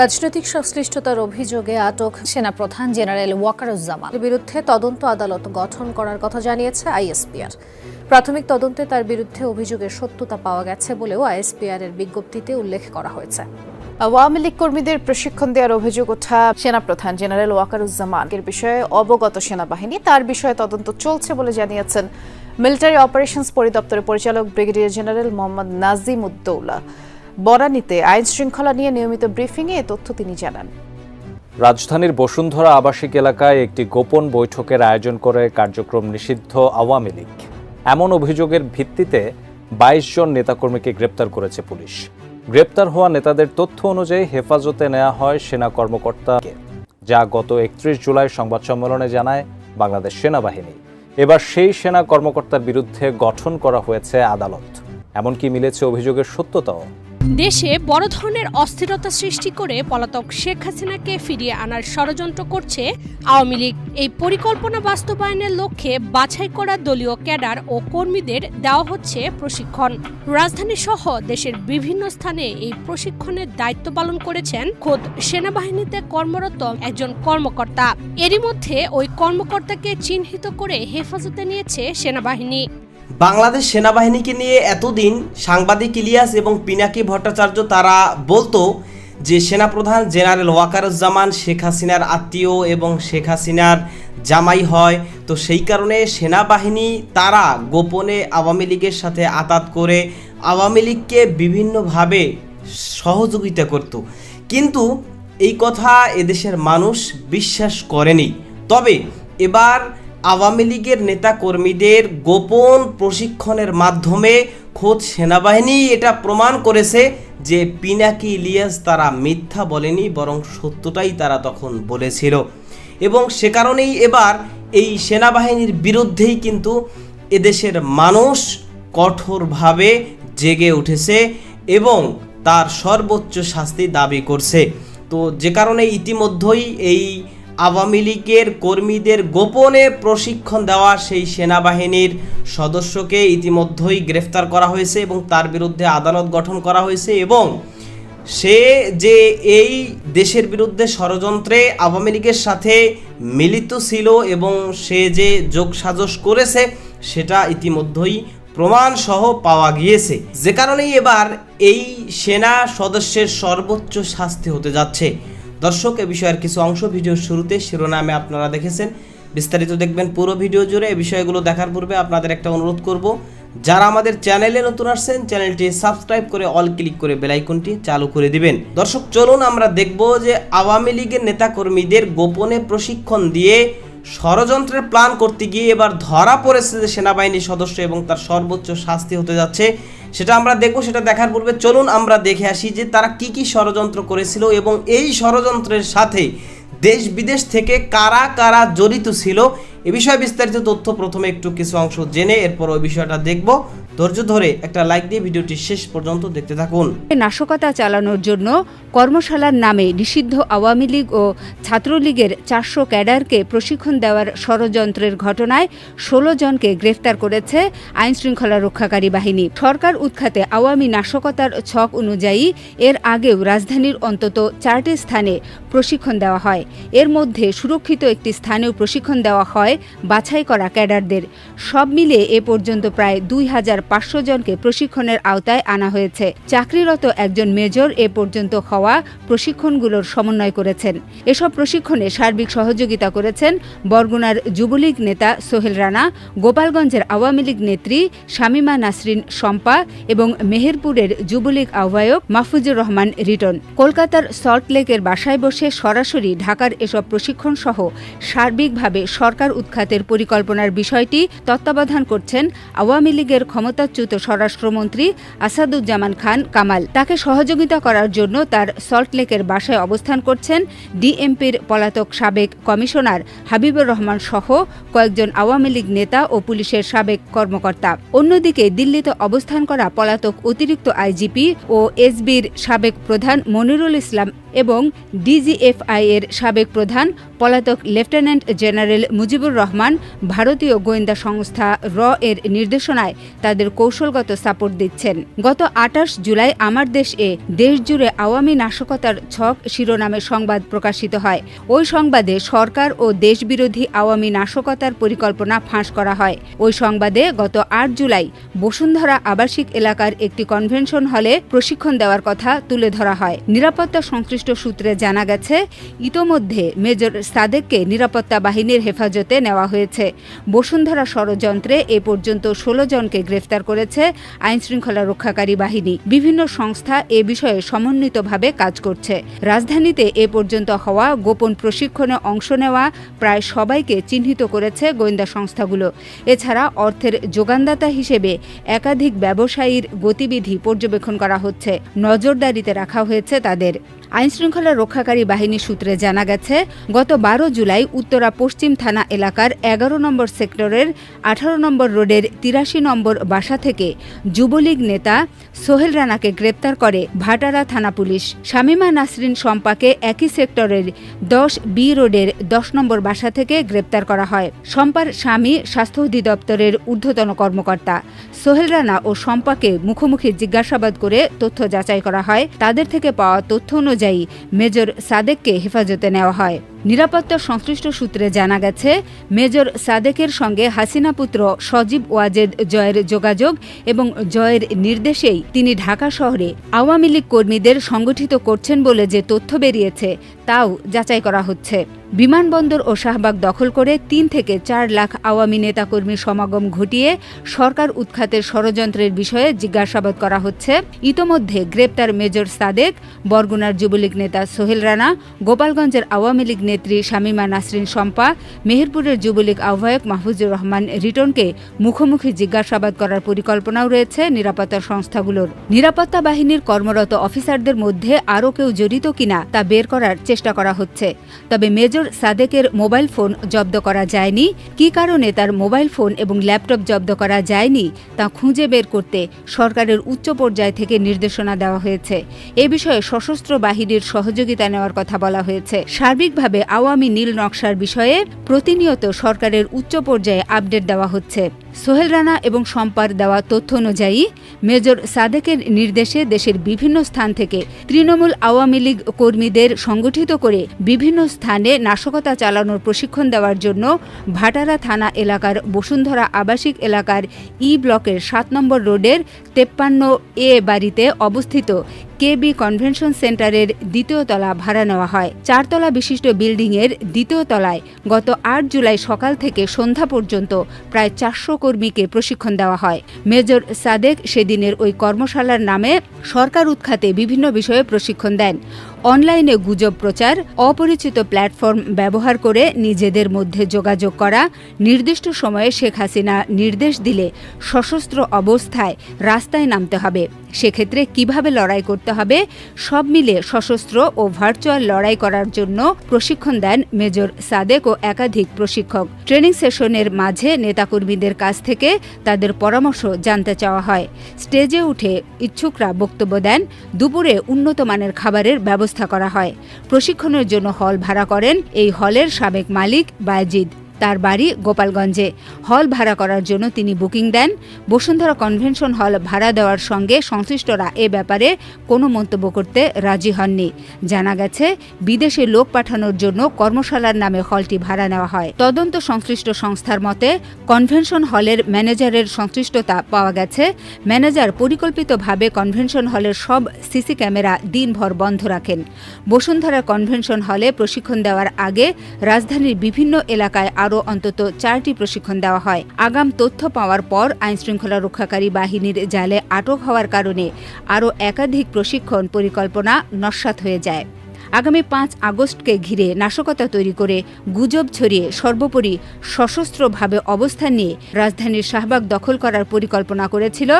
রাজনৈতিক সংশ্লিষ্টতার অভিযোগে আটক সেনাপ্রধান জেনারেল ওয়াকারুজ্জামানের বিরুদ্ধে তদন্ত আদালত গঠন করার কথা জানিয়েছে আইএসপিআর। প্রাথমিক তদন্তে তার বিরুদ্ধে অভিযোগের সত্যতা পাওয়া গেছে বলেও আইএসপিআর এর বিজ্ঞপ্তিতে উল্লেখ করা হয়েছে। আওয়ামী লীগ কর্মীদের প্রশিক্ষণ দেওয়ার অভিযোগ ওঠা সেনাপ্রধান জেনারেল ওয়াকারুজ্জামান। এর বিষয়ে অবগত সেনাবাহিনী, তার বিষয়ে তদন্ত চলছে বলে জানিয়েছেন। মিলিটারি অপারেশনস পরিদপ্তরের পরিচালক ব্রিগেডিয়ার জেনারেল মোহাম্মদ নাজিম উদ্দৌলা বরানীতে আইন শৃঙ্খলা নিয়ে নিয়মিত ব্রিফিংয়ে এ তথ্য তিনি জানান। রাজধানীর বসুন্ধরা আবাসিক এলাকায় একটি গোপন বৈঠকের আয়োজন করে কার্যক্রম নিষিদ্ধ আওয়ামী লীগ। এমন অভিযোগের ভিত্তিতে বাইশ জন নেতাকর্মীকে গ্রেপ্তার করেছে পুলিশ। গ্রেপ্তার হওয়া নেতাদের তথ্য অনুযায়ী হেফাজতে নেওয়া হয় সেনা কর্মকর্তাকে যা গত একত্রিশ জুলাই সংবাদ সম্মেলনে জানায় বাংলাদেশ সেনাবাহিনী। এবার সেই সেনা কর্মকর্তার বিরুদ্ধে গঠন করা হয়েছে আদালত। এমনকি মিলেছে অভিযোগের সত্যতাও। দেশে বড় ধরনের অস্থিরতা সৃষ্টি করে পলাতক শেখ হাসিনাকে ফিরিয়ে আনার ষড়যন্ত্র করছে আওয়ামী লীগ। এই পরিকল্পনা বাস্তবায়নের লক্ষ্যে বাছাই করা দলীয় ক্যাডার ও কর্মীদের দেওয়া হচ্ছে প্রশিক্ষণ। রাজধানী সহ দেশের বিভিন্ন স্থানে এই প্রশিক্ষণের দায়িত্ব পালন করেছেন খোদ সেনাবাহিনীতে কর্মরত একজন কর্মকর্তা। এরই মধ্যে ওই কর্মকর্তাকে চিহ্নিত করে হেফাজতে নিয়েছে সেনাবাহিনী। বাংলাদেশ সেনাবাহিনীকে নিয়ে এতদিন সাংবাদিক ইলিয়াস এবং পিনাকি ভট্টাচার্য তারা বলতো যে সেনাপ্রধান জেনারেল ওয়াকারুজ্জামান শেখ হাসিনার আত্মীয় এবং শেখ হাসিনার জামাই হয়। তো সেই কারণে সেনাবাহিনী তারা গোপনে আওয়ামী লীগের সাথে আতাত করে আওয়ামী লীগকে বিভিন্নভাবে সহযোগিতা করত। কিন্তু এই কথা এদেশের মানুষ বিশ্বাস করেনি। তবে এবার আওয়ামী লীগের নেতাকর্মীদের গোপন প্রশিক্ষণের মাধ্যমে খোদ সেনাবাহিনী এটা প্রমাণ করেছে যে পিনাকি ইলিয়াস তারা মিথ্যা বলেনি, বরং সত্যটাই তারা তখন বলেছিল। এবং সে কারণেই এবার এই সেনাবাহিনীর বিরুদ্ধেই কিন্তু এদেশের মানুষ কঠোরভাবে জেগে উঠেছে এবং তার সর্বোচ্চ শাস্তি দাবি করছে। তো যে কারণে ইতিমধ্যেই এই আওয়ামী লীগের কর্মীদের গোপনে প্রশিক্ষণ দেওয়া সেই সেনাবাহিনীর সদস্যকে ইতিমধ্যেই গ্রেফতার করা হয়েছে এবং তার বিরুদ্ধে আদালত গঠন করা হয়েছে এবং সে যে এই দেশের বিরুদ্ধে ষড়যন্ত্রে আওয়ামী লীগের সাথে মিলিত ছিল এবং সে যে যোগসাজশ করেছে, সেটা ইতিমধ্যেই প্রমাণ সহ পাওয়া গিয়েছে। যে কারণেই এবার এই সেনা সদস্যের সর্বোচ্চ শাস্তি হতে যাচ্ছে। দর্শক, এ বিষয়ের কিছু অংশ ভিডিওর শুরুতে শিরোনামে আপনারা দেখেছেন। বিস্তারিত দেখবেন পুরো ভিডিও জুড়ে এই বিষয়গুলো দেখার পূর্বে আপনাদের একটা অনুরোধ করব। যারা আমাদের চ্যানেলে নতুন আসছেন, চ্যানেলটি সাবস্ক্রাইব করে অল ক্লিক করে বেলাইকনটি চালু করে দিবেন। দর্শক, চলুন আমরা দেখব যে আওয়ামী লীগের নেতাকর্মীদের গোপনে প্রশিক্ষণ দিয়ে ষড়যন্ত্রের প্ল্যান করতে গিয়ে এবার ধরা পড়েছে যে সেনাবাহিনীর সদস্য এবং তার সর্বোচ্চ শাস্তি হতে যাচ্ছে। সেটা আমরা দেখব, সেটা দেখার পূর্বে চলুন আমরা দেখে আসি যে তারা কি কি ষড়যন্ত্র করেছিল এবং এই ষড়যন্ত্রের সাথে দেশ বিদেশ থেকে কারা কারা জড়িত ছিল এ বিষয়ে বিস্তারিত তথ্য প্রথমে একটু কিছু অংশ জেনে এরপর ওই বিষয়টা দেখব। ধৈর্য ধরে একটা লাইক দিয়ে ভিডিওটি শেষ পর্যন্ত দেখতে থাকুন। নাশকতা চালানোর জন্য কর্মশালার নামে নিষিদ্ধ আওয়ামী লীগ ও ছাত্রলীগের চারশো ক্যাডারকে প্রশিক্ষণ দেওয়ার ষড়যন্ত্রের ঘটনায় ষোলো জনকে গ্রেফতার করেছে আইনশৃঙ্খলা রক্ষাকারী বাহিনী। সরকার উৎখাতে আওয়ামী নাশকতার ছক অনুযায়ী এর আগেও রাজধানীর অন্তত চারটি স্থানে প্রশিক্ষণ দেওয়া হয়। এর মধ্যে সুরক্ষিত একটি স্থানেও প্রশিক্ষণ দেওয়া হয় বাছাই করা ক্যাডারদের। সব মিলিয়ে এ পর্যন্ত প্রায় দুই হাজার পাঁচশো জনকে প্রশিক্ষণের আওতায় আনা হয়েছে। চাকরিরত একজন মেজর এ পর্যন্ত হওয়া প্রশিক্ষণগুলোর সমন্বয় করেছেন। এসব প্রশিক্ষণে সার্বিক সহযোগিতা করেছেন বরগুনার যুবলীগ নেতা সোহেল রানা, গোপালগঞ্জের আওয়ামী লীগ নেত্রী শামীমা নাসরিন শম্পা এবং মেহেরপুরের যুবলীগ আহ্বায়ক মাহফুজুর রহমান রিটন। কলকাতার সল্টলেকের বাসায় বসে সরাসরি ঢাকার এসব প্রশিক্ষণ সহ সার্বিকভাবে সরকার উৎখাতের পরিকল্পনার বিষয়টি তত্ত্বাবধান করছেন আওয়ামী লীগের ক্ষমতাচ্যুত স্বরাষ্ট্রমন্ত্রী আসাদুজ্জামান খান কামাল। তাকে সহযোগিতা করার জন্য তার সল্টলেকের বাসায় অবস্থান করছেন ডিএমপির পলাতক সাবেক কমিশনার হাবিবুর রহমান সহ কয়েকজন আওয়ামী লীগ নেতা ও পুলিশের সাবেক কর্মকর্তা। অন্যদিকে দিল্লিতে অবস্থান করা পলাতক অতিরিক্ত আইজিপি ও এসবির সাবেক প্রধান মনিরুল ইসলাম এবং ডিজিএফআই এর সাবেক প্রধান পলাতক লেফটেন্যান্ট জেনারেল মুজিবুর রহমান ভারতীয় গোয়েন্দা সংস্থা র এর নির্দেশনায় তাদের কৌশলগত সাপোর্ট দিচ্ছেন। গত আঠাশ জুলাই আমার দেশ এ দেশজুড়ে আওয়ামী নাশকতার ছক শিরোনামে সংবাদ প্রকাশিত হয়। ওই সংবাদে সরকার ও দেশবিরোধী আওয়ামী নাশকতার পরিকল্পনা ফাঁস করা হয়। ওই সংবাদে গত আট জুলাই বসুন্ধরা আবাসিক এলাকার একটি কনভেনশন হলে প্রশিক্ষণ দেওয়ার কথা তুলে ধরা হয়। নিরাপত্তা সংশ্লিষ্ট সূত্রে জানা গেছে, ইতোমধ্যে মেজর সাদেককে নিরাপত্তা বাহিনীর হেফাজতে নেওয়া হয়েছে। বসুন্ধরা ষড়যন্ত্রে এ পর্যন্ত ষোলো জনকে গ্রেফতার করেছে আইনশৃঙ্খলা রক্ষাকারী বাহিনী। বিভিন্ন সংস্থা এ বিষয়ে সমন্বিতভাবে কাজ করছে। রাজধানীতে এ পর্যন্ত হওয়া গোপন প্রশিক্ষণে অংশ নেওয়া প্রায় সবাইকে চিহ্নিত করেছে গোয়েন্দা সংস্থাগুলো। এছাড়া অর্থের যোগানদাতা হিসেবে একাধিক ব্যবসায়ীর গতিবিধি পর্যবেক্ষণ করা হচ্ছে। নজরদারিতে রাখা হয়েছে তাদের। আইনশৃঙ্খলা রক্ষাকারী বাহিনী সূত্রে জানা গেছে, গত বারো জুলাই উত্তরা পশ্চিম থানা এলাকার এগারো নম্বর সেক্টরের আঠারো নম্বর রোডের তিরাশি নম্বর বাসা থেকে যুবলীগ নেতা সোহেল রানাকে গ্রেপ্তার করে ভাটারা থানা পুলিশ। শামীমা নাসরিন সম্পাকে একই সেক্টরের দশ বি রোডের দশ নম্বর বাসা থেকে গ্রেপ্তার করা হয়। সম্পার স্বামী, স্বাস্থ্য অধিদপ্তরের ঊর্ধ্বতন কর্মকর্তা। সোহেল রানা ও সম্পাকে মুখোমুখি জিজ্ঞাসাবাদ করে তথ্য যাচাই করা হয়। তাদের থেকে পাওয়া তথ্য অনুযায়ী মেজর সাদেককে হেফাজতে নেওয়া হয় নিরাপত্তা সংশ্লিষ্ট সূত্রে জানা গেছে, মেজর সাদেকের সঙ্গে হাসিনা পুত্র সজীব ওয়াজেদ জয়ের যোগাযোগ এবং জয়ের নির্দেশেই তিনি ঢাকা শহরে আওয়ামী লীগ কর্মীদের সংগঠিত করছেন বলে যে তথ্য বেরিয়েছে, তাও যাচাই করা হচ্ছে। বিমানবন্দর ও শাহবাগ দখল করে তিন থেকে চার লাখ আওয়ামী নেতাকর্মীর সমাগম ঘটিয়ে সরকার উৎখাতের ষড়যন্ত্রের বিষয়ে জিজ্ঞাসাবাদ করা হচ্ছে। ইতোমধ্যে গ্রেপ্তার মেজর সাদেক, বরগুনার যুবলীগ নেতা সোহেল রানা, গোপালগঞ্জের আওয়ামী লীগ নেত্রী শামীমা নাসরিন শম্পা, মেহেরপুরের যুবলীগ আহ্বায়ক মাহফুজুর রহমান রিটনকে মুখোমুখি জিজ্ঞাসাবাদ করার পরিকল্পনাও রয়েছে নিরাপত্তা সংস্থাগুলোর। নিরাপত্তা বাহিনীর কর্মরত অফিসারদের মধ্যে আরও কেউ জড়িত কিনা তা বের করার চেষ্টা করা হচ্ছে। তবে মেজর সাদেকের মোবাইল ফোন জব্দ করা যায়নি। কী কারণে তার মোবাইল ফোন এবং ল্যাপটপ জব্দ করা যায়নি তা খুঁজে বের করতে সরকারের উচ্চ পর্যায় থেকে নির্দেশনা দেওয়া হয়েছে। এ বিষয়ে সশস্ত্র বাহিনীর সহযোগিতা নেওয়ার কথা বলা হয়েছে। সার্বিকভাবে আওয়ামী নীল নকশার বিষয়ে প্রতিনিয়ত সরকারের উচ্চ পর্যায়ে আপডেট দেওয়া হচ্ছে। সোহেল রানা এবং সম্পার দেওয়া তথ্য অনুযায়ী, মেজর সাদেকের নির্দেশে দেশের বিভিন্ন স্থান থেকে তৃণমূল আওয়ামী লীগ কর্মীদের সংগঠিত করে বিভিন্ন স্থানে নাশকতা চালানোর প্রশিক্ষণ দেওয়ার জন্য ভাটারা থানা এলাকার বসুন্ধরা আবাসিক এলাকার ই ব্লকের সাত নম্বর রোডের তেপ্পান্ন এ বাড়িতে অবস্থিত কেবি কনভেনশন সেন্টারের দ্বিতীয় তলা ভাড়া নেওয়া হয়। চারতলা বিশিষ্ট বিল্ডিংয়ের দ্বিতীয় তলায় গত আট জুলাই সকাল থেকে সন্ধ্যা পর্যন্ত প্রায় চারশো কর্মীকে প্রশিক্ষণ দেওয়া হয়। মেজর সাদেক সেদিনের ওই কর্মশালার নামে সরকার উৎখাতে বিভিন্ন বিষয়ে প্রশিক্ষণ দেন। অনলাইনে গুজব প্রচার, অপরিচিত প্ল্যাটফর্ম ব্যবহার করে নিজেদের মধ্যে যোগাযোগ করা, নির্দিষ্ট সময়ে শেখ হাসিনা নির্দেশ দিলে সশস্ত্র অবস্থায় রাস্তায় নামতে হবে। সেক্ষেত্রে কীভাবে লড়াই করতে হবে? সব মিলে সশস্ত্র ও ভার্চুয়াল লড়াই করার জন্য প্রশিক্ষণ দেন মেজর সাদেক ও একাধিক প্রশিক্ষক। ট্রেনিং সেশনের মাঝে নেতাকর্মীদের কাছ থেকে তাদের পরামর্শ জানতে চাওয়া হয়। স্টেজে উঠে ইচ্ছুকরা বক্তব্য দেন, দুপুরে উন্নত মানের খাবারের ব্যবস্থা করা হয়। প্রশিক্ষণের জন্য হল ভাড়া করেন এই হলের সাবেক মালিক বায়জিদ। তার বাড়ি গোপালগঞ্জে। হল ভাড়া করার জন্য তিনি বুকিং দেন। বসুন্ধরা কনভেনশন হল ভাড়া দেওয়ার সঙ্গে সংশ্লিষ্টরা এ ব্যাপারে কোনো মন্তব্য করতে রাজি হননি। জানা গেছে, বিদেশে লোক পাঠানোর জন্য কর্মশালার নামে হলটি ভাড়া নেওয়া হয়। তদন্ত সংশ্লিষ্ট সংস্থার মতে, কনভেনশন হলের ম্যানেজারের সংশ্লিষ্টতা পাওয়া গেছে। ম্যানেজার পরিকল্পিতভাবে কনভেনশন হলের সব সিসি ক্যামেরা দিনভর বন্ধ রাখেন। বসুন্ধরা কনভেনশন হলে প্রশিক্ষণ দেওয়ার আগে রাজধানীর বিভিন্ন এলাকায় আরও অন্তত চারটি প্রশিক্ষণ দেওয়া হয়। আগাম তথ্য পাওয়ার পর আইনশৃঙ্খলা রক্ষাকারী বাহিনীর জালে আটক হওয়ার কারণে আরও একাধিক প্রশিক্ষণ পরিকল্পনা নস্বাত হয়ে যায়। আগামী পাঁচ আগস্টকে ঘিরে নাশকতা তৈরি করে গুজব ছড়িয়ে সর্বোপরি সশস্ত্রভাবে অবস্থান নিয়ে রাজধানীর শাহবাগ দখল করার পরিকল্পনা করেছিল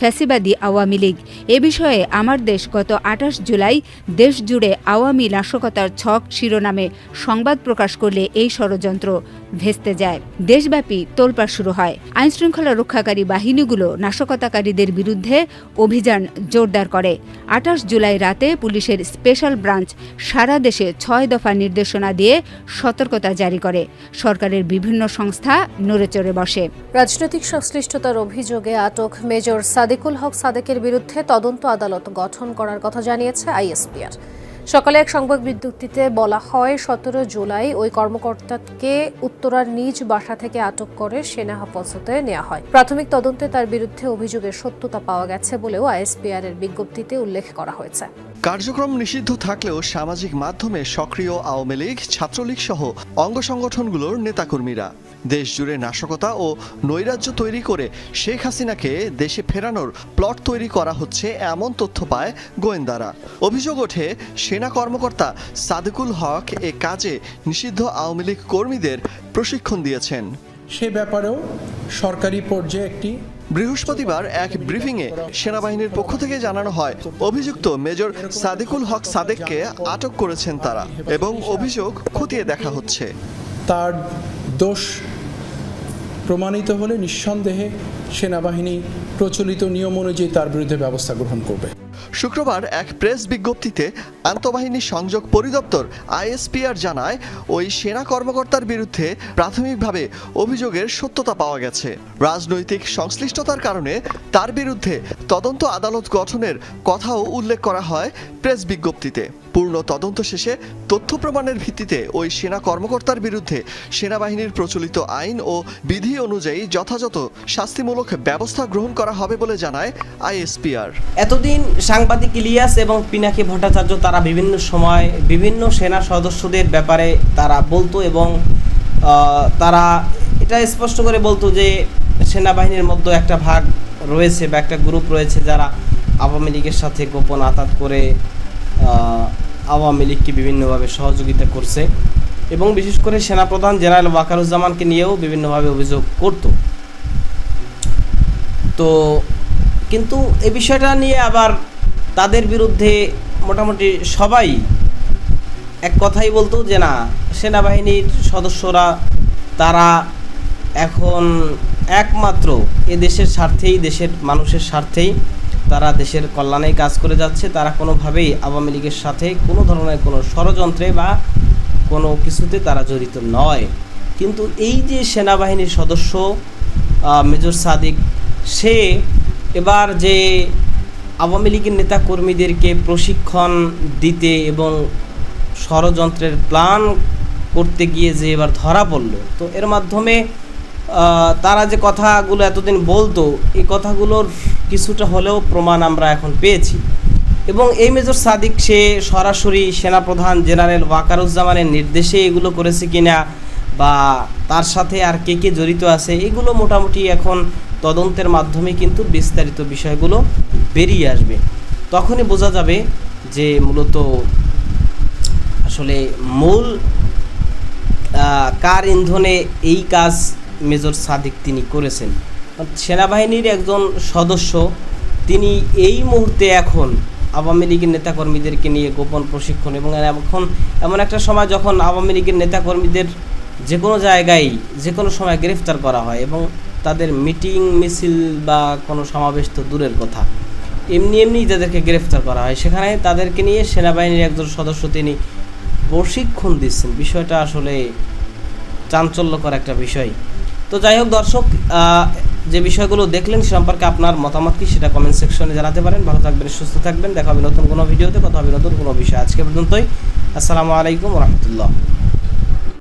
ফ্যাসিবাদী আওয়ামী লীগ। এ বিষয়ে আমার দেশ গত আঠাশ জুলাই দেশ জুড়ে আওয়ামী নাশকতার ছক শিরোনামে সংবাদ প্রকাশ করলে এই ষড়যন্ত্র ভেস্তে যায়। দেশব্যাপী তোলপাড় শুরু হয়। আইনশৃঙ্খলা রক্ষাকারী বাহিনীগুলো নাশকতাকারীদের বিরুদ্ধে অভিযান জোরদার করে। আঠাশ জুলাই রাতে পুলিশের স্পেশাল ব্রাঞ্চ সারা দেশে ছয় দফা নির্দেশনা দিয়ে সতর্কতা জারি করে। সরকারের বিভিন্ন সংস্থা নড়েচড়ে বসে। রাজনৈতিক সংশ্লিষ্টতার অভিযোগে আটক মেজর সাদিকুল হক সাদেকের বিরুদ্ধে তদন্ত আদালত গঠন করার কথা জানিয়েছে আইএসপিআর। সকালে এক সংবাদ বিজ্ঞপ্তিতে বলা হয়, সতেরো জুলাই ওই কর্মকর্তাকে উত্তরার নিজ বাসা থেকে আটক করে সেনা হেফাজতে নেওয়া হয়। প্রাথমিক তদন্তে তার বিরুদ্ধে অভিযোগের সত্যতা পাওয়া গেছে বলেও আইএসপিআর এর বিজ্ঞপ্তিতে উল্লেখ করা হয়েছে। কার্যক্রম নিষিদ্ধ থাকলেও সামাজিক মাধ্যমে সক্রিয় আওয়ামী লীগ, ছাত্রলীগ সহ অঙ্গ সংগঠনগুলোর নেতাকর্মীরা। দেশ জুড়ে নাশকতা ও নৈরাজ্য তৈরি করে শেখ হাসিনাকে দেশে ফেরানোর প্লট তৈরি করা হচ্ছে এমন তথ্য পায় গোয়েন্দারা। অভিযোগ ওঠে, সেনা কর্মকর্তা সাদিকুল হক এ কাজে নিষিদ্ধ আওয়ামী লীগ কর্মীদের প্রশিক্ষণ দিয়েছেন। সে ব্যাপারেও সরকারি পর্যায়ে একটি বৃহস্পতিবার এক ব্রিফিংয়ে সেনাবাহিনীর পক্ষ থেকে জানানো হয়, অভিযুক্ত মেজর সাদিকুল হক সাদেককে আটক করেছেন তারা এবং অভিযোগ খতিয়ে দেখা হচ্ছে। তার দোষ প্রমাণিত হলে নিঃসন্দেহে সেনাবাহিনী প্রচলিত নিয়ম অনুযায়ী তার বিরুদ্ধে ব্যবস্থা গ্রহণ করবে। শুক্রবার এক প্রেস বিজ্ঞপ্তিতে আন্তঃবাহিনী সংযোগ পরিদপ্তর আইএসপিআর জানায়, ওই সেনা কর্মকর্তার বিরুদ্ধে প্রাথমিকভাবে অভিযোগের সত্যতা পাওয়া গেছে। রাজনৈতিক সংশ্লিষ্টতার কারণে তার বিরুদ্ধে তদন্ত আদালত গঠনের কথাও উল্লেখ করা হয় প্রেস বিজ্ঞপ্তিতে। পূর্ণ তদন্ত শেষে তথ্য প্রমাণের ভিত্তিতে ওই সেনা কর্মকর্তার বিরুদ্ধে সেনাবাহিনীর প্রচলিত আইন ও বিধি অনুযায়ী যথাযথ শাস্তিমূলক ব্যবস্থা গ্রহণ করা হবে বলে জানায় আইএসপিআর। এতদিন সাংবাদিক ইলিয়াস এবং পিনাকি ভট্টাচার্য তারা বিভিন্ন সময় বিভিন্ন সেনা সদস্যদের ব্যাপারে তারা বলতো এবং তারা এটা স্পষ্ট করে বলতো যে সেনাবাহিনীর মধ্যে একটা ভাগ রয়েছে বা একটা গ্রুপ রয়েছে যারা আওয়ামী লীগের সাথে গোপন আতাত করে আওয়ামী লীগকে বিভিন্নভাবে সহযোগিতা করছে এবং বিশেষ করে সেনাপ্রধান জেনারেল ওয়াকারুজ্জামানকে নিয়েও বিভিন্নভাবে অভিযোগ করতো। তো কিন্তু এ বিষয়টা নিয়ে আবার তাদের বিরুদ্ধে মোটামুটি সবাই এক কথাই বলতো যে না, সেনাবাহিনীর সদস্যরা তারা এখন একমাত্র এ দেশের স্বার্থেই, দেশের মানুষের স্বার্থেই তারা দেশের কল্যাণেই কাজ করে যাচ্ছে, তারা কোনোভাবেই আওয়ামী লীগের সাথে কোনো ধরনের কোনো ষড়যন্ত্রে বা কোনো কিছুতে তারা জড়িত নয়। কিন্তু এই যে সেনাবাহিনীর সদস্য মেজর সাদিক, সে এবার যে আওয়ামী লীগের নেতা কর্মীদেরকে প্রশিক্ষণ দিতে এবং ষড়যন্ত্রের প্ল্যান করতে গিয়ে যে এবার ধরা পড়ল, তো এর মাধ্যমে তারা যে কথাগুলো এতদিন বলতো, এই কথাগুলোর কিছুটা হলেও প্রমাণ আমরা এখন পেয়েছি। এবং এই মেজর সাদিক, সে সরাসরি সেনাপ্রধান জেনারেল ওয়াকারুজ্জামানের নির্দেশে এগুলো করেছে কিনা বা তার সাথে আর কে কে জড়িত আছে, এগুলো মোটামুটি এখন তদন্তের মাধ্যমে কিন্তু বিস্তারিত বিষয়গুলো বেরিয়ে আসবে। তখনই বোঝা যাবে যে মূলত আসলে মূল কার ইন্ধনে এই কাজ মেজর সাদিক তিনি করেছেন। সেনাবাহিনীর একজন সদস্য, তিনি এই মুহূর্তে এখন আওয়ামী লীগের নেতাকর্মীদেরকে নিয়ে গোপন প্রশিক্ষণ এবং এখন এমন একটা সময় যখন আওয়ামী লীগের নেতাকর্মীদের যে কোনো জায়গায় যে কোনো সময় গ্রেফতার করা হয় এবং তাদের মিটিং, মিছিল বা কোনো সমাবেশ তো দূরের কথা। এমনি এমনি যাদেরকে গ্রেফতার করা হয়। সেখানে তাদেরকে নিয়ে সেনাবাহিনীর একজন সদস্য তিনি প্রশিক্ষণ দিচ্ছেন। বিষয়টা আসলে চাঞ্চল্যকর একটা বিষয়। তো যাই হোক দর্শক যে বিষয়গুলো দেখলেন সে সম্পর্কে আপনার মতামত কি সেটা কমেন্ট সেকশনে জানাতে পারেন। ভালো থাকবেন, সুস্থ থাকবেন। দেখা হবে নতুন কোনো ভিডিওতে, কথা হবে নতুন কোনো বিষয়। আজকে পর্যন্তই। আসসালামু আলাইকুম রহমতুল্লাহ।